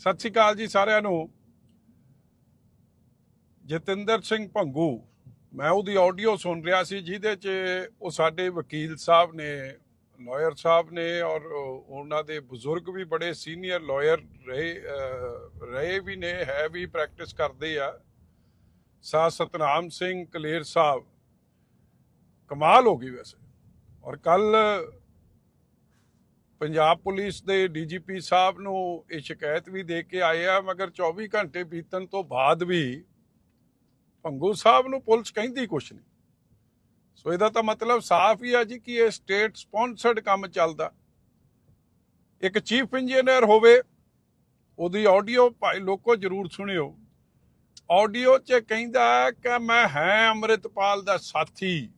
ਸਤਿ ਸ਼੍ਰੀ ਅਕਾਲ ਜੀ ਸਾਰਿਆਂ ਨੂੰ। ਜਤਿੰਦਰ ਸਿੰਘ ਭੰਗੂ, ਮੈਂ ਉਹਦੀ ਆਡੀਓ ਸੁਣ ਰਿਹਾ ਸੀ, ਜਿਹਦੇ 'ਚ ਉਹ ਸਾਡੇ ਵਕੀਲ ਸਾਹਿਬ ਨੇ ਲਾਇਰ ਸਾਹਿਬ ਨੇ ਔਰ ਉਹਨਾਂ ਦੇ ਬਜ਼ੁਰਗ ਵੀ ਬੜੇ ਸੀਨੀਅਰ ਲਾਇਰ ਰਹੇ ਰਹੇ ਵੀ ਨੇ, ਹੈ ਵੀ ਪ੍ਰੈਕਟਿਸ ਕਰਦੇ ਆ। ਸਾ ਸਤਨਾਮ ਸਿੰਘ ਕਲੇਰ ਸਾਹਿਬ, ਕਮਾਲ ਹੋ ਗਈ ਵੈਸੇ। ਔਰ ਕੱਲ ਪੰਜਾਬ ਪੁਲਿਸ ਦੇ ਡੀਜੀਪੀ ਸਾਹਿਬ ਨੂੰ ਇਹ ਸ਼ਿਕਾਇਤ ਵੀ ਦੇ ਕੇ ਆਏ ਆ, ਮਗਰ 24 ਘੰਟੇ ਬੀਤਣ ਤੋਂ ਬਾਅਦ ਵੀ ਭੰਗੂ ਸਾਹਿਬ ਨੂੰ ਪੁਲਿਸ ਕਹਿੰਦੀ ਕੁਛ ਨਹੀਂ। ਸੋ ਇਹਦਾ ਤਾਂ ਮਤਲਬ ਸਾਫ਼ ਹੀ ਆ ਜੀ ਕਿ ਇਹ ਸਟੇਟ ਸਪਾਂਸਰਡ ਕੰਮ ਚੱਲਦਾ। ਇੱਕ ਚੀਫ ਇੰਜੀਨੀਅਰ ਹੋਵੇ, ਉਹਦੀ ਆਡੀਓ ਭਾਈ ਲੋਕੋ ਜਰੂਰ ਸੁਣਿਓ। ਆਡੀਓ 'ਚ ਕਹਿੰਦਾ ਹੈ ਕਿ ਮੈਂ ਹੈ ਅੰਮ੍ਰਿਤਪਾਲ ਦਾ ਸਾਥੀ।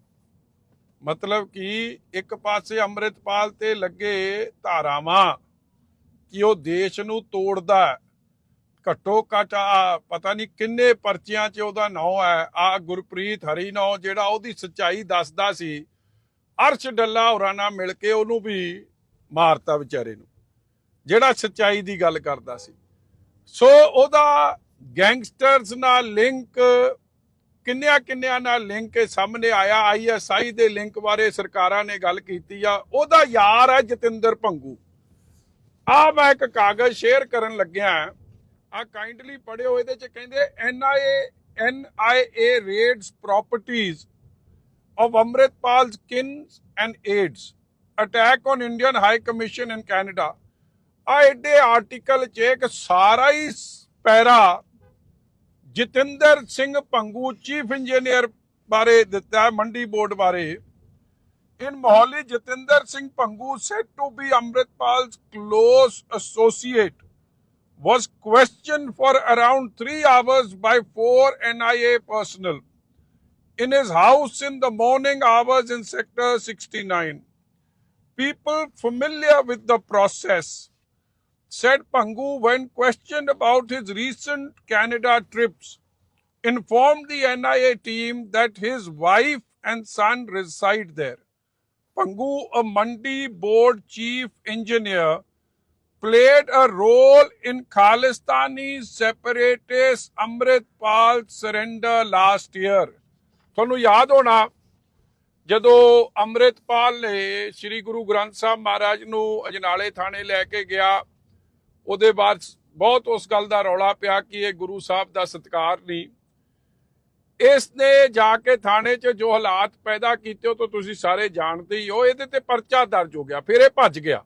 ਮਤਲਬ ਕਿ ਇੱਕ ਪਾਸੇ ਅੰਮ੍ਰਿਤਪਾਲ ਤੇ ਲੱਗੇ ਧਾਰਾਵਾਂ ਕਿ ਉਹ ਦੇਸ਼ ਨੂੰ ਤੋੜਦਾ ਘੱਟੋ ਘੱਟ ਆ ਪਤਾ ਨਹੀਂ ਕਿੰਨੇ ਪਰਚਿਆਂ 'ਚ ਉਹਦਾ ਨਾਂ ਹੈ। ਆ ਗੁਰਪ੍ਰੀਤ ਹਰੀ ਨਾਂ ਜਿਹੜਾ ਉਹਦੀ ਸੱਚਾਈ ਦੱਸਦਾ ਸੀ। ਅਰਸ਼ ਡੱਲਾ ਹੋਰਾਂ ਨਾਲ ਮਿਲ ਕੇ ਉਹਨੂੰ ਵੀ ਮਾਰਤਾ ਵਿਚਾਰੇ ਨੂੰ। ਜਿਹੜਾ ਸੱਚਾਈ ਦੀ ਗੱਲ ਕਰਦਾ ਸੀ। ਸੋ ਉਹਦਾ ਗੈਂਗਸਟਰਸ ਨਾਲ ਲਿੰਕ ਕਿੰਨਿਆਂ ਕਿੰਨਿਆਂ ਨਾਲ ਲਿੰਕ ਸਾਹਮਣੇ ਆਇਆ। ਆਈਐਸਆਈ ਦੇ ਲਿੰਕ ਬਾਰੇ ਸਰਕਾਰਾਂ ਨੇ ਗੱਲ ਕੀਤੀ ਆ। ਉਹਦਾ ਯਾਰ ਹੈ ਜਤਿੰਦਰ ਭੰਗੂ। ਆ ਮੈਂ ਇੱਕ ਕਾਗਜ਼ ਸ਼ੇਅਰ ਕਰਨ ਲੱਗਿਆ। ਆ ਕਾਈਂਡਲੀ ਪੜਿਓ ਇਹਦੇ ਚ ਕਹਿੰਦੇ NIA NIA raids properties of Amritpal's kins and aides attack on Indian high commission in Canada ਆ ਏਡੇ ਆਰਟੀਕਲ 'ਚ ਇੱਕ ਸਾਰਾ ਹੀ ਪੈਰਾ ਜਤਿੰਦਰ ਸਿੰਘ ਭੰਗੂ ਚੀਫ ਇੰਜੀਨੀਅਰ ਬਾਰੇ ਦਿੱਤਾ ਹੈ ਮੰਡੀ ਬੋਰਡ ਬਾਰੇ ਇਨ Mohali Jatinder Singh Bhangu said to be Amritpal's close associate was questioned for around 3 hours by four NIA personnel in his house in the morning hours in Sector 69. People familiar with the process said Pangu, when questioned about his recent Canada trips, informed the NIA team that his wife and son reside there. Pangu, a Mandi board chief engineer, played a role in Khalistani separatist Amritpal surrender last year. ਤੁਹਾਨੂੰ ਯਾਦ ਹੋਣਾ ਜਦੋਂ ਅੰਮ੍ਰਿਤਪਾਲ ਨੇ ਸ੍ਰੀ ਗੁਰੂ ਗ੍ਰੰਥ ਸਾਹਿਬ ਮਹਾਰਾਜ ਨੂੰ ਅਜਨਾਲੇ ਥਾਣੇ ਲੈ ਕੇ ਗਿਆ ਉਹਦੇ ਬਾਅਦ ਬਹੁਤ ਉਸ ਗੱਲ ਦਾ ਰੌਲਾ ਪਿਆ ਕਿ ਇਹ ਗੁਰੂ ਸਾਹਿਬ ਦਾ ਸਤਿਕਾਰ ਨਹੀਂ। ਇਸ ਨੇ ਜਾ ਕੇ ਥਾਣੇ 'ਚ ਜੋ ਹਾਲਾਤ ਪੈਦਾ ਕੀਤੇ, ਉਹ ਤਾਂ ਤੁਸੀਂ ਸਾਰੇ ਜਾਣਦੇ ਹੀ ਹੋ, ਇਹਦੇ ਤੇ ਪਰਚਾ ਦਰਜ ਹੋ ਗਿਆ, ਫਿਰ ਇਹ ਭੱਜ ਗਿਆ।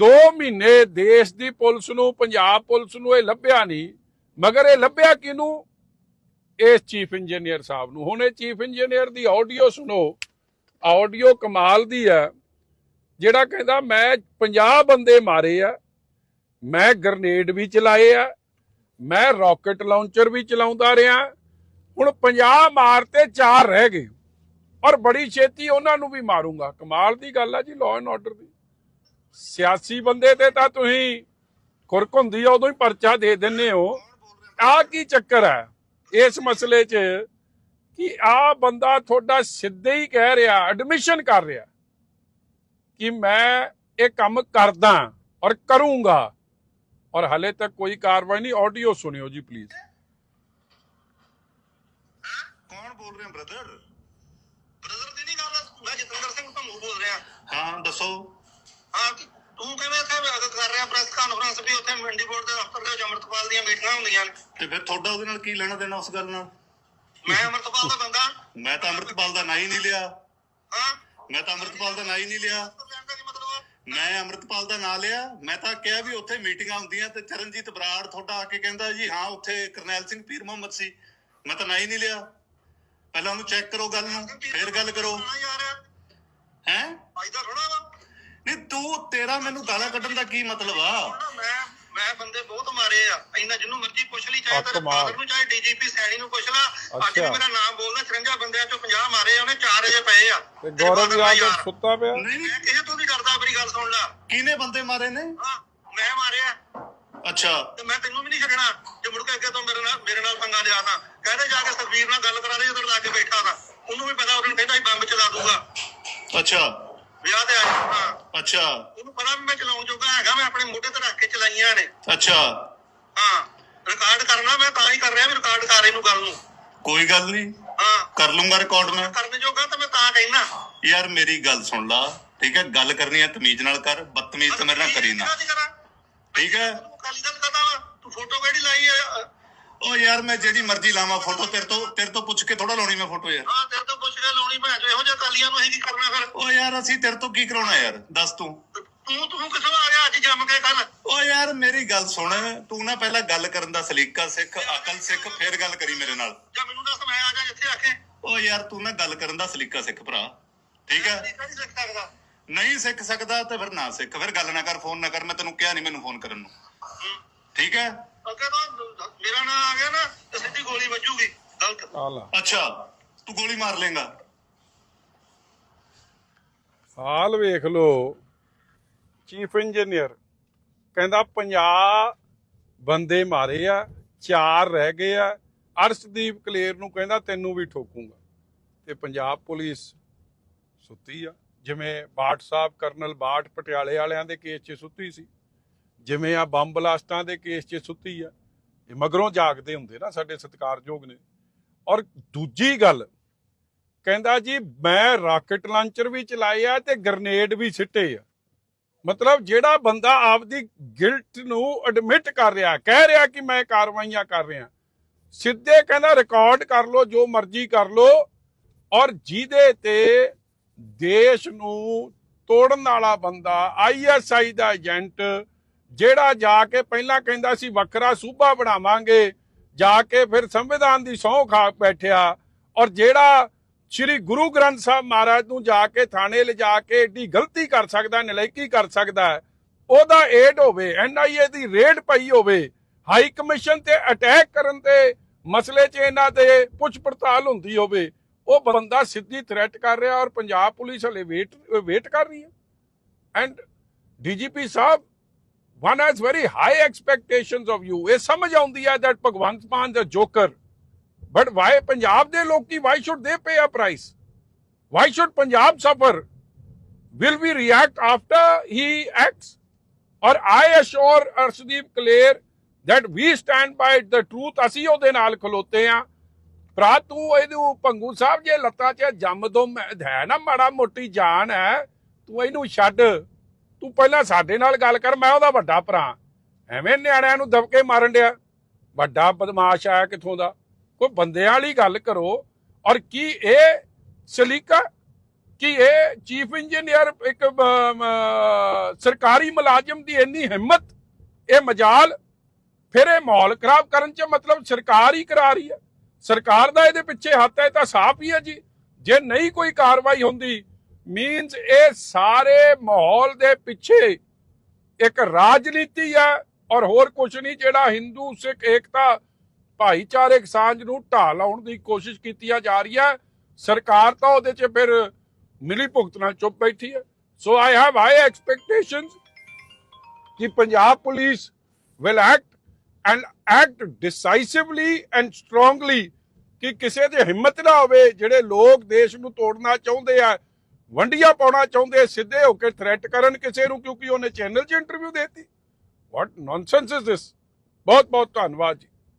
2 ਮਹੀਨੇ ਦੇਸ਼ ਦੀ ਪੁਲਿਸ ਨੂੰ, ਪੰਜਾਬ ਪੁਲਿਸ ਨੂੰ ਇਹ ਲੱਭਿਆ ਨਹੀਂ, ਮਗਰ ਇਹ ਲੱਭਿਆ ਕਿਹਨੂੰ? ਇਸ ਚੀਫ ਇੰਜੀਨੀਅਰ ਸਾਹਿਬ ਨੂੰ। ਹੁਣ ਇਹ ਚੀਫ ਇੰਜੀਨੀਅਰ ਦੀ ਆਡੀਓ ਸੁਣੋ, ਆਡੀਓ ਕਮਾਲ ਦੀ ਹੈ, ਜਿਹੜਾ ਕਹਿੰਦਾ, ਮੈਂ 50 ਬੰਦੇ ਮਾਰੇ ਆ ਮੈਂ ਗ੍ਰਨੇਡ ਵੀ ਚਲਾਏ ਆ, ਮੈਂ ਰਾਕਟ ਲਾਂਚਰ ਵੀ ਚਲਾਉਂਦਾ ਰਿਹਾ, ਹੁਣ 50 ਮਾਰਤੇ 4 ਰਹਿ ਗਏ। ਔਰ ਬੜੀ ਛੇਤੀ ਉਹਨਾਂ ਨੂੰ ਵੀ ਮਾਰੂੰਗਾ। ਕਮਾਲ ਦੀ ਗੱਲ ਆ ਜੀ ਲਾਅ ਐਂਡ ਆਰਡਰ ਦੀ। ਸਿਆਸੀ ਬੰਦੇ ਤੇ ਤਾਂ ਤੁਸੀਂ ਖੁਰਕ ਹੁੰਦੀ ਆ, ਉਦੋਂ ਹੀ ਪਰਚਾ ਦੇ ਦਿੰਨੇ ਹੋ। ਆ ਕੀ ਚੱਕਰ ਹੈ ਇਸ ਮਸਲੇ 'ਚ ਕਿ ਆ ਬੰਦਾ ਤੁਹਾਡਾ ਸਿੱਧੇ ਹੀ ਕਹਿ ਰਿਹਾ ਐਡਮਿਸ਼ਨ ਕਰ ਰਿਹਾ ਕਿ ਮੈਂ ਇਹ ਕੰਮ ਕਰਦਾ ਔਰ ਕਰੂੰਗਾ। ਔਰ ਹਲੇ ਤੱਕ ਕੋਈ ਕਾਰਵਾਈ ਨਹੀਂ ਆਡੀਓ ਸੁਣਿਓ ਜੀ ਪਲੀਜ਼ ਕੌਣ ਬੋਲ ਰਹੇ ਹੋ ਬ੍ਰਦਰ ਬ੍ਰਦਰ ਦੀ ਨਹੀਂ ਗੱਲ ਮੈਂ ਜਤਿੰਦਰ ਸਿੰਘ ਭੰਗੂ ਬੋਲ ਰਿਹਾ। ਹਾਂ ਦੱਸੋ। ਹਾਂ ਤੇ ਕਿਵੇਂ ਇੱਥੇ ਵਿਆਗਤ ਕਰ ਰਿਹਾ ਪ੍ਰੈਸ ਕਾਨਫਰੰਸ ਵੀ ਉੱਥੇ ਮੰਡੀ ਬੋਰਡ ਦੇ ਦਫ਼ਤਰ ਦੇ ਵਿੱਚ ਅੰਮ੍ਰਿਤਪਾਲ ਦੀਆਂ ਮੀਟਿੰਗਾਂ ਹੁੰਦੀਆਂ ਨੇ। ਤੇ ਫਿਰ ਤੁਹਾਡਾ ਉਹਦੇ ਨਾਲ ਕੀ ਲੈਣਾ ਦੇਣਾ ਉਸ ਗੱਲ ਨਾਲ? ਮੈਂ ਅੰਮ੍ਰਿਤਪਾਲ ਦਾ ਬੰਦਾ। ਮੈਂ ਤਾਂ ਅੰਮ੍ਰਿਤਪਾਲ ਦਾ ਨਾਂ ਹੀ ਨਹੀਂ ਲਿਆ। ਹਾਂ। ਮੈਂ ਤਾਂ ਅੰਮ੍ਰਿਤਪਾਲ ਦਾ ਨਾਂ ਹੀ ਨਹੀਂ ਲਿਆ। ਮੈਂ ਅੰਮ੍ਰਿਤਪਾਲ ਦਾ ਨਾਂ ਲਿਆ ਮੈਂ ਤਾਂ ਕਿਹਾ ਵੀ ਉੱਥੇ ਮੀਟਿੰਗਾਂ ਹੁੰਦੀਆਂ ਤੇ ਚਰਨਜੀਤ ਬਰਾੜ ਤੁਹਾਡਾ ਆ ਕੇ ਕਹਿੰਦਾ ਜੀ ਹਾਂ ਉੱਥੇ ਕਰਨੈਲ ਸਿੰਘ ਪੀਰ ਮੁਹੰਮਦ ਸੀ। ਮੈਂ ਤਾਂ ਨਾਂ ਹੀ ਨਹੀਂ ਲਿਆ। ਪਹਿਲਾਂ ਉਹਨੂੰ ਚੈੱਕ ਕਰੋ ਗੱਲ ਨੂੰ ਫਿਰ ਗੱਲ ਕਰੋ। ਹਾਂ? ਫਾਇਦਾ ਥੋੜਾ ਵਾ। ਨਹੀਂ ਤੂੰ ਤੇਰਾ ਮੈਨੂੰ ਗਾਲਾਂ ਕੱਢਣ ਦਾ ਕੀ ਮਤਲਬ ਆ? ਮੈਂ ਮੈਂ ਬੰਦੇ ਬਹੁਤ ਮਾਰੇ ਆ। ਇੰਨਾ ਜਿੰਨੂੰ ਮਰਜ਼ੀ ਪੁੱਛ ਲਈ ਚਾਹੇ ਤੇਰੇ। ਫਾਦਰ ਨੂੰ ਚਾਹੇ ਡੀਜੀਪੀ ਸੈਣੀ ਨੂੰ ਪੁੱਛ ਲਾ। ਅੱਜ ਵੀ। ਮੇਰਾ ਨਾਮ ਬੋਲਦਾ 53 ਬੰਦਿਆਂ ਚੋਂ 50 ਮਾਰੇ ਆ ਉਹਨੇ 4 ਅਜੇ ਪਏ ਆ। ਤੇ ਗੌਰਵ ਯਾਰ। ਸੁੱਤਾ ਪਿਆ? ਨਹੀਂ ਕਿਸੇ ਤੋਂ ਨਹੀਂ ਡਰਦਾ ਮੇਰੀ ਗੱਲ ਸੁਣ ਲੈ। ਕਿਹਨੇ ਬੰਦੇ ਮਾਰੇ ਨੇ? ਹਾਂ ਮੈਂ ਮਾਰਿਆ। ਅੱਛਾ। ਤੇ ਮੈਂ ਤੈਨੂੰ ਵੀ ਨਹੀਂ ਛੱਡਣਾ ਜੇ ਮੁੜ ਕੇ ਅੱਗੇ ਤੋਂ ਮੇਰੇ ਨਾਲ ਮੇਰੇ ਨਾਲ ਪੰਗਾ ਲਿਆ ਤਾਂ। ਕਹਿੰਦੇ ਜਾ ਕੇ ਸੁਖਬੀਰ ਨਾਲ ਗੱਲ ਕਰਾ ਦੇ ਜਦੋਂ ਲਾ ਕੇ ਬੈਠਾ ਤਾਂ। ਉਹਨੂੰ ਵੀ ਪਤਾ ਉਹਨੂੰ ਕਹਿੰਦਾ ਸੀ ਬੰਬ ਚਲਾ ਦੂਗਾ। ਅੱਛਾ। ਵਿਆਹ ਤੇ ਆਇਆ ਹਾਂ। ਅੱਛਾ। ਉਹਨੂੰ ਪਤਾ ਵੀ ਮੈਂ ਚਲਾਉਣ ਜੋਗਾ ਹੈਗਾ ਮੈਂ ਆਪਣੇ ਮੋਢੇ ਤੇ ਰੱਖ ਕੇ ਚਲਾਈਆਂ ਨੇ। ਅੱਛਾ। ਹਾਂ ਰਿਕਾਰਡ ਕਰਨਾ ਮੈਂ ਤਾਂ ਹੀ ਕਰ ਰਿਹਾ ਵੀ ਰਿਕਾਰਡ ਕਰ ਇਹਨੂੰ ਗੱਲ ਨੂੰ। ਕੋਈ ਗੱਲ ਨਹੀਂ। ਹਾਂ। ਕਰ ਲੂੰਗਾ ਰਿਕਾਰਡ ਮੈਂ। ਕਰਨ ਜੋਗਾ ਤਾਂ ਮੈਂ ਤਾਂ ਕਹਿਣਾ। ਯਾਰ ਮੇਰੀ ਗੱਲ ਸੁਣ ਲਾ। ਠੀਕ ਹੈ ਗੱਲ ਕਰਨੀ ਹੈ ਤਮੀਜ਼ ਨਾਲ ਕਰ। ਬਦਤਮੀਜ਼ ਤਾਂ ਮੇਰੇ ਨਾਲ ਕਰੀ ਨਾ। ਠੀਕ ਹੈ। ਕਾਲੀ ਦਲ ਕਰਦਾ ਵਾ। ਤੂੰ ਫੋਟੋ ਕਿਹੜੀ ਲਾਈ ਹੈ? ਓ ਯਾਰ ਮੈਂ ਜਿਹੜੀ ਮਰਜ਼ੀ ਲਾਵਾਂ ਫੋਟੋ ਤੇਰੇ ਤੋਂ ਤੇਰੇ ਤੋਂ ਪੁੱਛ ਕੇ ਥੋੜਾ ਲਾਉਣੀ ਮੈਂ ਫੋਟੋ ਯਾਰ। ਹਾਂ ਲਾਉਣੀ ਭੈਣ ਚੋ ਇਹੋ ਜਿਹੇ ਕਾਲੀਆਂ ਨੂੰ ਅਸੀਂ ਕੀ ਕਰਨਾ ਫਿਰ? ਓ ਯਾਰ ਅਸੀਂ ਤੇਰੇ ਤੋਂ ਕੀ ਕਰਾਉਣਾ ਯਾਰ? ਦੱਸ ਤੂੰ। ਤੂੰ ਤੂੰ ਕਿੱਥੋਂ ਆ ਗਿਆ ਅੱਜ ਜੰਮ ਕੇ ਕੱਲ ਓ ਯਾਰ ਮੇਰੀ ਗੱਲ ਸੁਣ। ਤੂੰ ਨਾ ਪਹਿਲਾਂ ਗੱਲ ਕਰਨ ਦਾ ਸਲੀਕਾ ਸਿੱਖ ਅਕਲ ਸਿੱਖ ਫੇਰ ਗੱਲ ਕਰੀ ਮੇਰੇ ਨਾਲ। ਜਾਂ ਮੈਨੂੰ ਦੱਸ ਮੈਂ ਆ ਜਾ ਜਿੱਥੇ ਆਖੇ ਓ ਯਾਰ ਤੂੰ ਨਾ ਗੱਲ ਕਰਨ ਦਾ ਸਲੀਕਾ ਸਿੱਖ ਭਰਾ। ਠੀਕ ਹੈ? ਨਹੀਂ ਸਿੱਖ ਸਕਦਾ। ਨਹੀਂ ਸਿੱਖ ਸਕਦਾ ਤੇ ਫਿਰ ਨਾ ਸਿੱਖ। ਫਿਰ ਗੱਲ ਨਾ ਕਰ ਫੋਨ ਨਾ ਕਰ। ਮੈਂ ਤੈਨੂੰ ਕਿਹਾ ਨਹੀਂ ਮੈਨੂੰ ਫੋਨ ਕਰਨ ਨੂੰ। ਠੀਕ ਹੈ? ਅੱਗੇ ਤੋਂ ਮੇਰਾ ਨਾਂ ਆ ਗਿਆ ਨਾ ਤੇ ਸਿੱਧੀ ਗੋਲੀ ਵੱਜੂਗੀ। ਗਲਤ। ਅੱਛਾ ਤੂੰ ਗੋਲੀ ਮਾਰ ਲੇਗਾ ਹਾਲ ਵੇਖ ਲਓ। ਚੀਫ ਇੰਜੀਨੀਅਰ ਕਹਿੰਦਾ 50 ਬੰਦੇ ਮਾਰੇ ਆ, ਚਾਰ ਰਹਿ ਗਏ ਆ। ਅਰਸ਼ਦੀਪ ਕਲੇਰ ਨੂੰ ਕਹਿੰਦਾ, ਤੈਨੂੰ ਵੀ ਠੋਕੂਗਾ। ਤੇ ਪੰਜਾਬ ਪੁਲਿਸ ਸੁੱਤੀ ਆ। ਜਿਵੇਂ ਬਾਟ ਸਾਹਿਬ, ਕਰਨਲ ਬਾਟ ਪਟਿਆਲੇ ਵਾਲਿਆਂ ਦੇ ਕੇਸ 'ਚ ਸੁੱਤੀ ਸੀ, ਜਿਵੇਂ ਆ ਬੰਬ ਬਲਾਸਟਾਂ ਦੇ ਕੇਸ 'ਚ ਸੁੱਤੀ ਆ। ਇਹ ਮਗਰੋਂ ਜਾਗਦੇ ਹੁੰਦੇ ਨਾ ਸਾਡੇ ਸਤਿਕਾਰਯੋਗ ਨੇ। ਔਰ ਦੂਜੀ ਗੱਲ ਕਹਿੰਦਾ ਜੀ, ਮੈਂ ਰਾਕਟ ਲਾਂਚਰ ਵੀ ਚਲਾਏ ਆ ਤੇ ਗ੍ਰਨੇਡ ਵੀ ਸਿੱਟੇ ਆ। ਮਤਲਬ ਜਿਹੜਾ ਬੰਦਾ ਆਪਦੀ ਗਿਲਟ ਨੂੰ ਐਡਮਿਟ ਕਰ ਰਿਹਾ, ਕਹਿ ਰਿਹਾ ਕਿ ਮੈਂ ਕਾਰਵਾਈਆਂ ਕਰ ਰਿਹਾ, ਸਿੱਧੇ ਕਹਿੰਦਾ ਰਿਕਾਰਡ ਕਰ ਲੋ ਜੋ ਮਰਜ਼ੀ ਕਰ ਲੋ ਔਰ ਜਿਹਦੇ ਤੇ ਦੇਸ਼ ਨੂੰ ਤੋੜਨ ਵਾਲਾ ਬੰਦਾ ਆਈਐਸਆਈ ਦਾ ਏਜੰਟ, ਜਿਹੜਾ ਜਾ ਕੇ ਪਹਿਲਾਂ ਕਹਿੰਦਾ ਸੀ, ਵੱਖਰਾ ਸੂਬਾ ਬਣਾਵਾਂਗੇ, ਜਾ ਕੇ ਫਿਰ ਸੰਵਿਧਾਨ ਦੀ ਸਹੁੰ ਖਾ ਬੈਠਿਆ, ਔਰ ਜਿਹੜਾ ਸ੍ਰੀ ਗੁਰੂ ਗ੍ਰੰਥ ਸਾਹਿਬ ਮਹਾਰਾਜ ਨੂੰ ਜਾ ਕੇ ਥਾਣੇ ਲਿਜਾ ਕੇ ਏਡੀ ਗਲਤੀ ਕਰ ਸਕਦਾ, ਨਲਾਇਕੀ ਕਰ ਸਕਦਾ ਉਹਦਾ ਏਡ ਹੋਵੇ ਐਨਆਈਏ ਦੀ ਰੇਡ ਪਈ ਹੋਵੇ ਹਾਈ ਕਮਿਸ਼ਨ ਤੇ ਅਟੈਕ ਕਰਨ ਤੇ ਮਸਲੇ 'ਚ ਇਹਨਾਂ ਦੇ ਪੁੱਛ ਪੜਤਾਲ ਹੁੰਦੀ ਹੋਵੇ, ਉਹ ਬੰਦਾ ਸਿੱਧੀ ਥ੍ਰੈਟ ਕਰ ਰਿਹਾ ਔਰ ਪੰਜਾਬ ਪੁਲਿਸ ਹਲੇ ਵੇਟ ਵੇਟ ਕਰ ਰਹੀ ਹੈ। And DGP Sahib one has very high expectations of you ਇਹ ਸਮਝ ਆਉਂਦੀ ਹੈ ਦੈਟ ਭਗਵੰਤ ਮਾਨ ਦਾ ਜੋਕਰ ਬਟ ਵਾਈ ਪੰਜਾਬ ਦੇ ਲੋਕੀ why should they pay a price why should Punjab suffer will we react after he acts? ਔਰ I assure Arshdeep Kaler that we stand by the truth, ਅਸੀਂ ਉਹਦੇ ਨਾਲ ਖਲੋਤੇ ਆ। ਭਰਾ, ਤੂੰ ਇਹਨੂੰ ਪੰਗੂ ਸਾਹਿਬ ਜੇ ਲੱਤਾਂ 'ਚ ਜੰਮ ਦੋ ਹੈ ਨਾ, ਮਾੜਾ ਮੋਟੀ ਜਾਨ ਹੈ। ਤੂੰ ਇਹਨੂੰ ਛੱਡ। ਤੂੰ ਪਹਿਲਾਂ ਸਾਡੇ ਨਾਲ ਗੱਲ ਕਰ, ਮੈਂ ਉਹਦਾ ਵੱਡਾ ਭਰਾ। ਐਵੇਂ ਨਿਆਣਿਆਂ ਨੂੰ ਦਬਕੇ ਮਾਰਨ ਡਿਆ। ਵੱਡਾ ਬਦਮਾਸ਼ ਆਇਆ ਕਿੱਥੋਂ ਦਾ? ਕੋਈ ਬੰਦਿਆਂ ਵਾਲੀ ਗੱਲ ਕਰੋ ਔਰ ਕੀ ਇਹ ਸਲੀਕਾ, ਕਿ ਇਹ ਚੀਫ ਇੰਜੀਨੀਅਰ, ਇੱਕ ਸਰਕਾਰੀ ਮੁਲਾਜ਼ਮ ਦੀ ਇੰਨੀ ਹਿੰਮਤ, ਇਹ ਮਜਾਲ, ਫਿਰ ਇਹ ਮਾਹੌਲ ਖਰਾਬ ਕਰਨ ਚ ਮਤਲਬ ਸਰਕਾਰ ਹੀ ਕਰਾ ਰਹੀ ਹੈ। ਸਰਕਾਰ ਦਾ ਇਹਦੇ ਪਿੱਛੇ ਹੱਥ ਹੈ, ਇਹ ਤਾਂ ਸਾਫ਼ ਹੀ ਹੈ ਜੀ। ਜੇ ਨਹੀਂ ਕੋਈ ਕਾਰਵਾਈ ਹੁੰਦੀ ਮੀਨਸ ਇਹ ਸਾਰੇ ਮਾਹੌਲ ਦੇ ਪਿੱਛੇ ਇੱਕ ਰਾਜਨੀਤੀ ਹੈ ਔਰ ਹੋਰ ਕੁਝ ਨਹੀਂ ਜਿਹੜਾ ਹਿੰਦੂ, ਸਿੱਖ, ਏਕਤਾ ਭਾਈਚਾਰਕ ਸਾਂਝ ਨੂੰ ਢਾਹ ਲਾਉਣ ਦੀ ਕੋਸ਼ਿਸ਼ ਕੀਤੀਆਂ ਜਾ ਰਹੀ ਹੈ ਸਰਕਾਰ ਤਾਂ ਉਹਦੇ 'ਚ ਫਿਰ ਮਿਲੀ ਭੁਗਤ ਨਾਲ ਚੁੱਪ ਬੈਠੀ ਹੈ। So I have high expectations ਕਿ Punjab police will act and act decisively and strongly ਕਿ ਕਿਸੇ ਦੇ ਹਿੰਮਤ ਨਾ ਹੋਵੇ, ਜਿਹੜੇ ਲੋਕ ਦੇਸ਼ ਨੂੰ ਤੋੜਨਾ ਚਾਹੁੰਦੇ ਆ, ਵੰਡੀਆਂ ਪਾਉਣਾ ਚਾਹੁੰਦੇ ਸਿੱਧੇ ਹੋ ਕੇ ਥ੍ਰੈਟ ਕਰਨ ਕਿਸੇ ਨੂੰ ਕਿਉਂਕਿ ਉਹਨੇ ਚੈਨਲ 'ਚ ਇੰਟਰਵਿਊ ਦੇਤੀ। ਵਾਟ ਨੌਨਸੈਂਸ ਇਜ਼ ਦਿਸ ਬਹੁਤ ਬਹੁਤ ਧੰਨਵਾਦ ਜੀ।